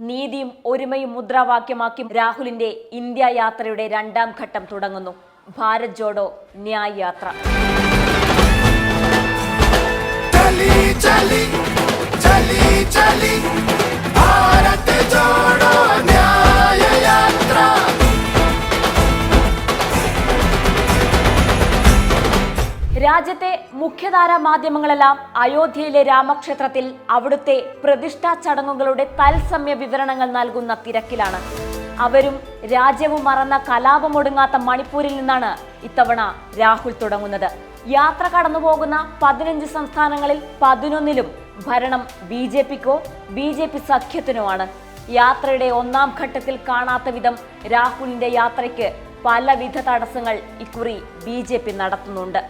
നീതിയും ഒരുമയും മുദ്രാവാക്യമാക്കി രാഹുലിന്റെ ഇന്ത്യ യാത്രയുടെ രണ്ടാം ഘട്ടം തുടങ്ങുന്നു. ഭാരത് ജോഡോ ന്യായ് യാത്ര. രാജ്യത്തെ മുഖ്യധാരാ മാധ്യമങ്ങളെല്ലാം അയോധ്യയിലെ രാമക്ഷേത്രത്തിൽ അവിടുത്തെ പ്രതിഷ്ഠാ ചടങ്ങുകളുടെ തത്സമയ വിവരണങ്ങൾ നൽകുന്ന തിരക്കിലാണ്. അവരും രാജ്യവും മറന്ന കലാപമൊടുങ്ങാത്ത മണിപ്പൂരിൽ നിന്നാണ് ഇത്തവണ രാഹുൽ തുടങ്ങുന്നത്. യാത്ര കടന്നുപോകുന്ന പതിനഞ്ച് സംസ്ഥാനങ്ങളിൽ പതിനൊന്നിലും ഭരണം ബി ജെ പിക്കോ ബി ജെ പി സഖ്യത്തിനോ ആണ് യാത്രയുടെ ഒന്നാം ഘട്ടത്തിൽ കാണാത്ത വിധം രാഹുലിന്റെ യാത്രയ്ക്ക് പലവിധ തടസ്സങ്ങൾ ഇക്കുറി ബി ജെ പി നടത്തുന്നുണ്ട്.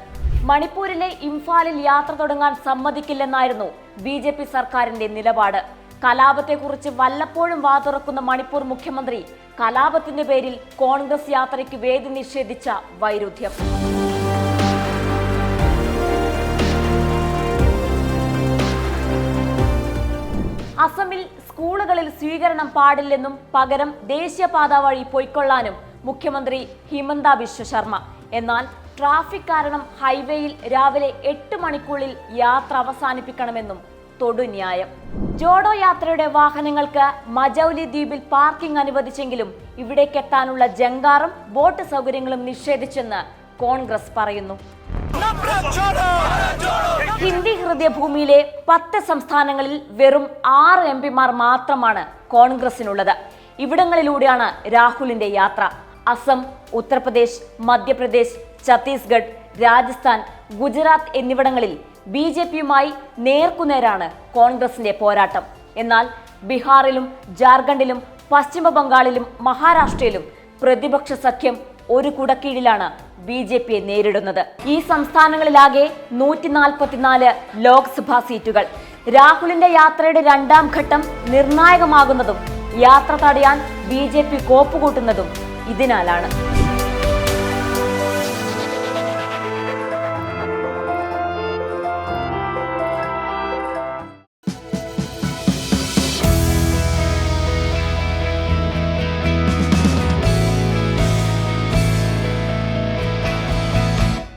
മണിപ്പൂരിലെ ഇംഫാലിൽ യാത്ര തുടങ്ങാൻ സമ്മതിക്കില്ലെന്നായിരുന്നു ബി ജെ പി സർക്കാരിന്റെ നിലപാട്. കലാപത്തെക്കുറിച്ച് വല്ലപ്പോഴും വാതുറക്കുന്ന മണിപ്പൂർ മുഖ്യമന്ത്രി കലാപത്തിന്റെ പേരിൽ കോൺഗ്രസ് യാത്രയ്ക്ക് വേദി നിഷേധിച്ച വൈരുദ്ധ്യം. അസമിൽ സ്കൂളുകളിൽ സ്വീകരണം പാടില്ലെന്നും പകരം ദേശീയപാത വഴി പൊയ്ക്കൊള്ളാനും മുഖ്യമന്ത്രി ഹിമന്ത ബിശ്വ ശർമ്മ എന്നാൽ ട്രാഫിക് കാരണം ഹൈവേയിൽ രാവിലെ എട്ട് മണിക്കൂറിൽ യാത്ര അവസാനിപ്പിക്കണമെന്നും തൊടുന്യായം ജോഡോ യാത്രയുടെ വാഹനങ്ങൾക്ക് മജൌലി ദ്വീപിൽ പാർക്കിംഗ് അനുവദിച്ചെങ്കിലും ഇവിടേക്ക് എത്താനുള്ള ജങ്കാറും ബോട്ട് സൗകര്യങ്ങളും നിഷേധിച്ചെന്ന് കോൺഗ്രസ് പറയുന്നു. ഹിന്ദി ഹൃദയഭൂമിയിലെ പത്ത് സംസ്ഥാനങ്ങളിൽ വെറും ആറ് എം പിമാർ മാത്രമാണ് കോൺഗ്രസിനുള്ളത്. ഇവിടങ്ങളിലൂടെയാണ് രാഹുലിന്റെ യാത്ര. അസം ഉത്തർപ്രദേശ് മധ്യപ്രദേശ് ഛത്തീസ്ഗഡ് രാജസ്ഥാൻ ഗുജറാത്ത് എന്നിവിടങ്ങളിൽ ബി ജെ പിയുമായി നേർക്കുനേരാണ് കോൺഗ്രസിന്റെ പോരാട്ടം. എന്നാൽ ബീഹാറിലും ജാർഖണ്ഡിലും പശ്ചിമ ബംഗാളിലും മഹാരാഷ്ട്രയിലും പ്രതിപക്ഷ സഖ്യം ഒരു കുടക്കീഴിലാണ് ബി ജെ പിയെ നേരിടുന്നത്. ഈ സംസ്ഥാനങ്ങളിലാകെ നൂറ്റി നാൽപ്പത്തിനാല് ലോക്സഭാ സീറ്റുകൾ. രാഹുലിന്റെ യാത്രയുടെ രണ്ടാം ഘട്ടം നിർണായകമാകുന്നതും യാത്ര തടയാൻ ബി ജെ പി കോപ്പുകൂട്ടുന്നതും ഇതിനാലാണ്.